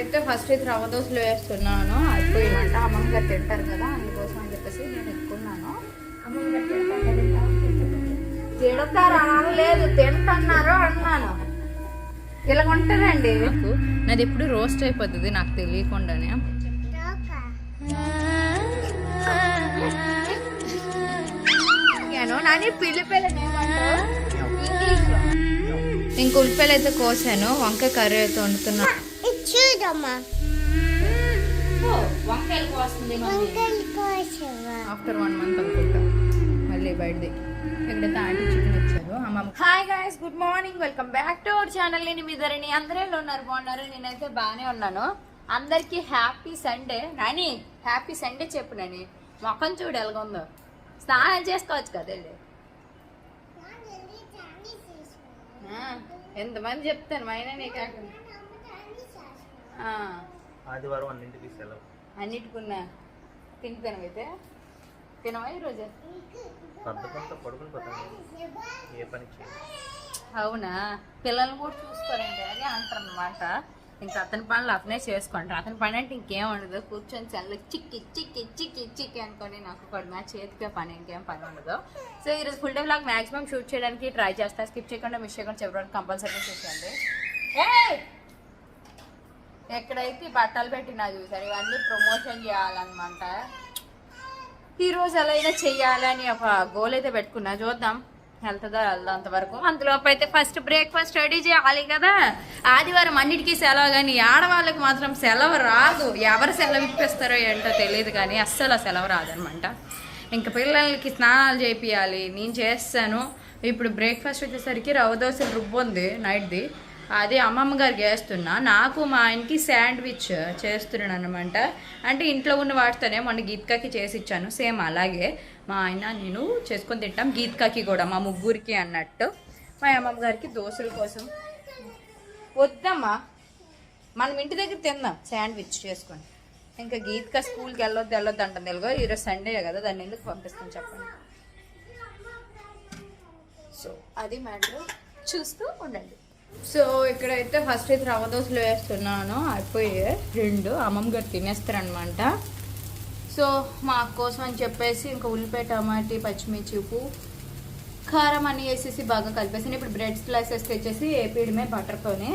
ఇక్కడైతే ఫస్ట్ అయితే రవ్వ దోశలు వేస్తున్నాను. అయిపోయిందంట. అమ్మమ్మ గారు తింటారు కదా అందుకోసం అని చెప్పేసి నేను ఎక్కున్నాను. తిడతారు అనలేదు తింటున్నారు అన్నాను. ఇలా ఉంటుందండి నాది ఎప్పుడు రోస్ట్ అయిపోతుంది నాకు తెలియకుండానే. నాని పిల్లి పిల్లని ఇంక ఉల్లిపాయలు అయితే కోసాను వంకాయ కర్రీ అయితే చూడమ్మా వంకాయలు కోస్తుంది వంకాయలు కోసవా ఆఫ్టర్ వన్ మంత్ అనుకుంటా. మళ్ళీ బయటది ఎక్కడైతే ఆంటీ చికెన్ అమ్మమ్మ hi guys good morning welcome back to our channel నేను మీ ధరణి. అందరూ ఎలా ఉన్నారు? బాగున్నారు? నేనైతే బాగానే ఉన్నాను. అందరికీ happy Sunday Nani happy Sunday చెప్పు నాని. మొఖం చూడు ఎలాగుందో. స్నానం చేసుకోవచ్చు కదా వెళ్ళి. ఆ, ఎంతమంది చెప్తాను మా అయినా నీకు ఆ, ఆదివారం అన్నింటికి సెలవు. అన్నిటికున్నా తింటాను అయితే? తినవా ఈరోజు? కొంత కొంత పడుకుని పోతాను. ఏ పని చేయదు అవునా? పిల్లల్ని కూడా చూసుకోరండి అని అంటారు అనమాట ఇంకా అతని పనులు అతనే చేసుకుంటారు. అతని పని అంటే ఇంకేం ఉండదు. కూర్చొని చల్ల చిక్కి చిక్కి చిక్కి చిక్కి అనుకొని నాకు ఒక మ్యాచ్ చేతికే పని ఇంకేం పని ఉండదు. సో ఈరోజు full day vlog maximum shoot చేయడానికి ట్రై చేస్తా. స్కిప్ చేయకుండా మిస్ చేయకుండా చెప్పడానికి కంపల్సరీ చూసండి ఏయ్! ఎక్కడైతే బట్టలు పెట్టినా చూసారు ఇవన్నీ ప్రమోషన్ చేయాలన్నమాట. ఈరోజు అలా ఎలా అయినా చెయ్యాలని ఒక గోల్ అయితే పెట్టుకున్నా. చూద్దాం. వెళ్తుందా వెళ్దా అంతవరకు. అంతలోపు అయితే ఫస్ట్ బ్రేక్ఫాస్ట్ రెడీ చేయాలి కదా. ఆదివారం అన్నిటికీ సెలవు కానీ ఆడవాళ్ళకి మాత్రం సెలవు రాదు. ఎవరు సెలవు ఇప్పిస్తారో ఏంటో తెలియదు కానీ అస్సలు ఆ సెలవు రాదనమాట ఇంకా పిల్లలకి స్నానాలు చేపియాలి. నేను చేస్తాను. ఇప్పుడు బ్రేక్ఫాస్ట్ వచ్చేసరికి రవ్వ దోశలు రుబ్బు ఉంది నైట్ది అది అమ్మమ్మ గారికి వేస్తున్నా నాకు మా ఆయనకి శాండ్విచ్ చేస్తున్నాను అనమాట అంటే ఇంట్లో ఉన్న వాటితోనే మొన్న గీత్కాకి చేసి ఇచ్చాను. సేమ్ అలాగే మా ఆయన నేను చేసుకొని తింటాం. గీత్కాకి కూడా మా ముగ్గురికి అన్నట్టు. మా అమ్మమ్మ గారికి దోశల కోసం. వద్దమ్మా. మనం ఇంటి దగ్గర తిందాం శాండ్విచ్ చేసుకొని. ఇంకా గీత్కా స్కూల్కి వెళ్ళొద్దు వెళ్ళొద్దు అంటుంది. తెలుగు ఈరోజు సండే కదా దాన్ని ఎందుకు పంపిస్తాను చెప్పండి. సో అది మ్యాటర్. చూస్తూ ఉండండి. సో ఇక్కడైతే ఫస్ట్ అయితే రవ్వ దోశలు వేస్తున్నాను అయిపోయాయి. రెండు అమ్మమ్మ గారు తినేస్తారనమాట సో మా కోసం అని చెప్పేసి ఇంకా ఉల్లిపాయ టమాటీ పచ్చిమిర్చి ఉప్పు కారం అని వేసేసి బాగా కలిపేసి ఇప్పుడు బ్రెడ్ స్లైసెస్ తెచ్చేసి ఏపీడమే బటర్తోనే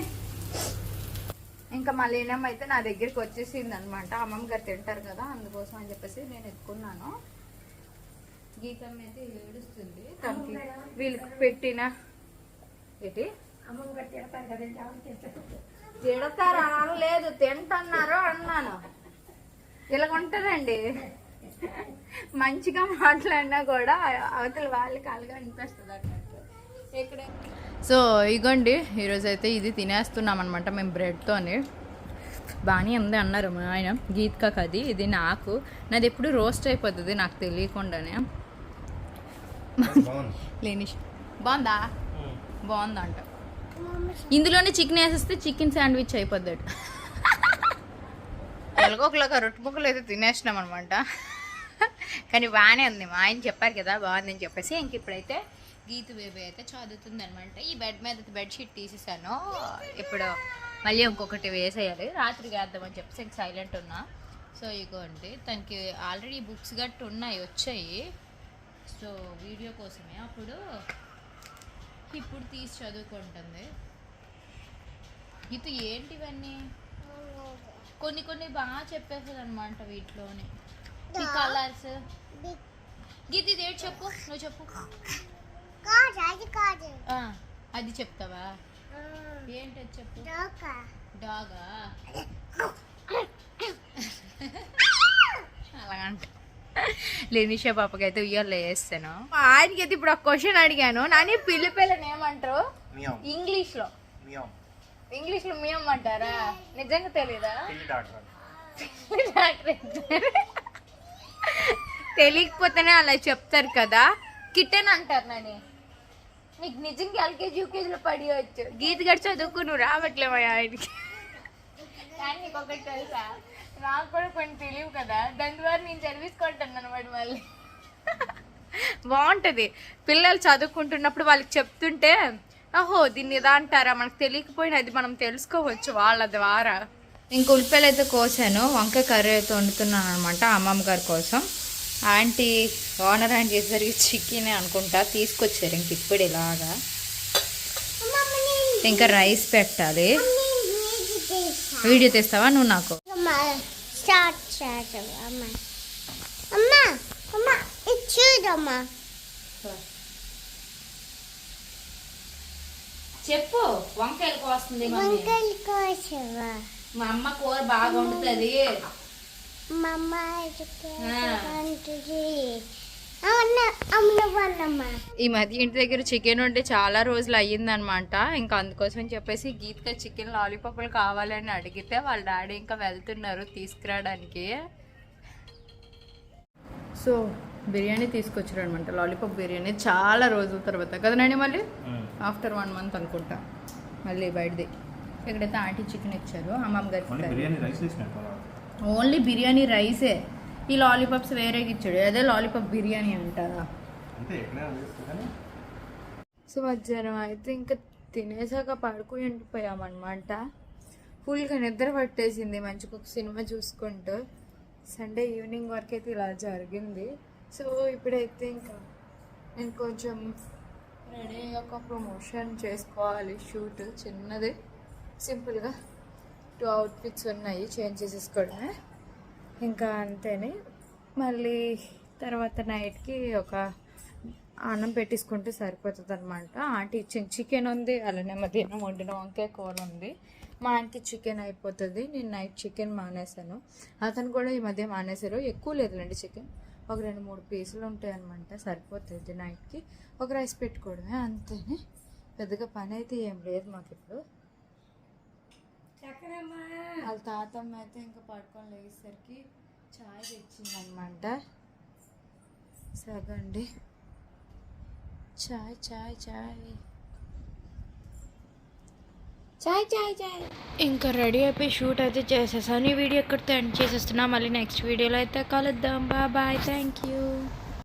ఇంకా మళ్ళీనం అయితే నా దగ్గరికి వచ్చేసింది అనమాట అమ్మమ్మ గారు తింటారు కదా అందుకోసం అని చెప్పేసి నేను ఎత్తుకున్నాను. గీతం అయితే ఏడుస్తుంది. తనకి వీళ్ళకి పెట్టిన ఏంటి? తిడతారు అనలేదు తింటున్నారు అన్నాను. ఇలా ఉంటుందండి. మంచిగా మాట్లాడినా కూడా అవతల వాళ్ళకి అలాగా అనిపిస్తుంది అన్నట్టు. ఇక్కడ సో ఇగోండి ఈరోజు అయితే ఇది తినేస్తున్నాం అనమాట మేము బ్రెడ్తోని. బాగానే ఉంది అన్నారు మా ఆయన గీత్కాక్ అది. ఇది నాకు. నాది ఎప్పుడు రోస్ట్ అయిపోతుంది నాకు తెలియకుండానే. బాగుంది. లేని బాగుందా? బాగుందంట. ఇందులోనే చికెన్ వేసేస్తే చికెన్ శాండ్విచ్ అయిపోద్దాడు ఎలాగోకలాగా రొట్టె ముక్కలు అయితే తినేసినాం అనమాట కానీ బాగానే ఉంది. మా ఆయన చెప్పారు కదా బాగుందని చెప్పేసి. ఇంక ఇప్పుడైతే గీతు బేబీ అయితే చదువుతుంది అనమాట ఈ బెడ్ మీద బెడ్షీట్ తీసేసాను. ఇప్పుడు మళ్ళీ ఇంకొకటి వేసేయాలి. రాత్రి వేద్దామని చెప్పేసి ఇంక సైలెంట్ ఉన్నా. సో ఇగోండి. తనకి ఆల్రెడీ బుక్స్ గట్టు ఉన్నాయి వచ్చాయి. సో వీడియో కోసమే. అప్పుడు ఇప్పుడు తీసి చదువుకుంటుంది. ఇది ఏంటివన్నీ? కొన్ని కొన్ని బాగా చెప్పేస్తుంది అనమాట వీటిలోనే. ఈ కలర్స్ గీత ఇది ఏంటి చెప్పు? నువ్వు చెప్పు. అది చెప్తావా? ఏంటి చెప్పు? డాగా. అలాగంట లేనిషా పాపకి అయితే ఉయ్యాలో వేస్తాను. ఆయనకి అయితే ఇప్పుడు ఒక క్వశ్చన్ అడిగాను. నాని పిల్లి పిల్లని ఏమంటారు? ఇంగ్లీష్లో ఇంగ్లీష్లో మియం అంటారా? నిజంగా తెలీదా? తెలియకపోతేనే అలా చెప్తారు కదా. కిట్టెన్ అంటారు నని. నీకు నిజంగా ఎల్కేజీ యూకేజీలో పడియవచ్చు గీత గడి చదువుకు నువ్వు రావట్లేవా ఆయనకి. కానీ నీకు ఒకటి తెలుసా? నాకు కూడా కొన్ని తెలియవు కదా దాని ద్వారా నేను చదివించుకుంటాను అనమాట మళ్ళీ బాగుంటుంది. పిల్లలు చదువుకుంటున్నప్పుడు వాళ్ళకి చెప్తుంటే ఓహో దీన్ని ఇదా అంటారా? మనకు తెలియకపోయినా అది మనం తెలుసుకోవచ్చు వాళ్ళ ద్వారా. ఇంక ఉల్లిపాయలు అయితే కోసాను. వంకాయ కర్రీ అయితే వండుతున్నాను అనమాట అమ్మమ్మ గారి కోసం. ఆంటీ ఓనర్ ఆంటీ చేసేసరికి చికెన్ అనుకుంటా. తీసుకొచ్చారు ఇంక ఇప్పుడు ఇలాగా. ఇంకా రైస్ పెట్టాలి. వీడియో తీస్తావా నువ్వు నాకు? అమ్మ స్టార్ట్ అమ్మ. అమ్మ ఇది చూడమ్మా చెప్పు వంకాయలు కోస్తుంది వంకాయలు కోసవా మా అమ్మ కూర బాగా వండుతుంది. మా అమ్మ ఈ మధ్య ఇంటి దగ్గర చికెన్ ఉంటే చాలా రోజులు అయ్యిందనమాట ఇంకా అందుకోసం చెప్పేసి గీత్గా చికెన్ లాలీపాప్లు కావాలని అడిగితే వాళ్ళ డాడీ ఇంకా వెళ్తున్నారు తీసుకురావడానికి. సో బిర్యానీ తీసుకొచ్చారు అనమాట లాలీపాప్ బిర్యానీ చాలా రోజుల తర్వాత. కదనండి మళ్ళీ? ఆఫ్టర్ వన్ మంత్ అనుకుంటా. మళ్ళీ బయటది. ఇక్కడైతే ఆంటీ చికెన్ ఇచ్చారు అమ్మమ్మ గారికి వేసినట్టు ఓన్లీ బిర్యానీ రైసే. ఈ లాలీపాప్స్ వేరేగా ఇచ్చాడు. అదే లాలీపాప్ బిర్యానీ అంటారా? సో మధ్యాహ్నం అయితే ఇంకా తినేసాక పడుకుని ఉండిపోయామన్నమాట. ఫుల్గా నిద్ర పట్టేసింది మంచిగా ఒక సినిమా చూసుకుంటూ. సండే ఈవినింగ్ వరకు అయితే ఇలా జరిగింది. సో ఇప్పుడైతే ఇంకా నేను కొంచెం రెడీ ఒక ప్రమోషన్ చేసుకోవాలి. షూట్ చిన్నది. సింపుల్గా టూ అవుట్ఫిట్స్ ఉన్నాయి. చేంజ్ చేసేసుకోవడమే ఇంకా అంతేనే. మళ్ళీ తర్వాత నైట్కి ఒక అన్నం పెట్టేసుకుంటే సరిపోతుంది అనమాట ఆంటీ చికెన్ ఉంది అలానే మధ్యాహ్నం వండిన వంకాయ కూర ఉంది. మా ఆంటీ చికెన్ అయిపోతుంది నేను నైట్ చికెన్ మానేశాను. అతను కూడా ఈ మధ్య మానేశారు. ఎక్కువ లేదులేండి చికెన్. ఒక రెండు మూడు పీసులు ఉంటాయి అనమాట సరిపోతుంది నైట్కి. ఒక రైస్ పెట్టుకోవడమే అంతేనే. పెద్దగా పని అయితే ఏం లేదు మాకు ఇప్పుడు వాళ్ళ తాతమ్మ అయితే ఇంకా పడుకొని లేచేసరికి చాయ్ తెచ్చిందనమాట సగండి. చాయ్ చాయ్ చాయ్ చాయ్ చాయ్ చాయ్ ఇంకా రెడీ అయిపోయి షూట్ అయితే చేసేసాను. ఈ వీడియో ఎక్కడితో ఎండ్ చేసేస్తున్నా మళ్ళీ నెక్స్ట్ వీడియోలో అయితే కలుద్దాం. Bye thank you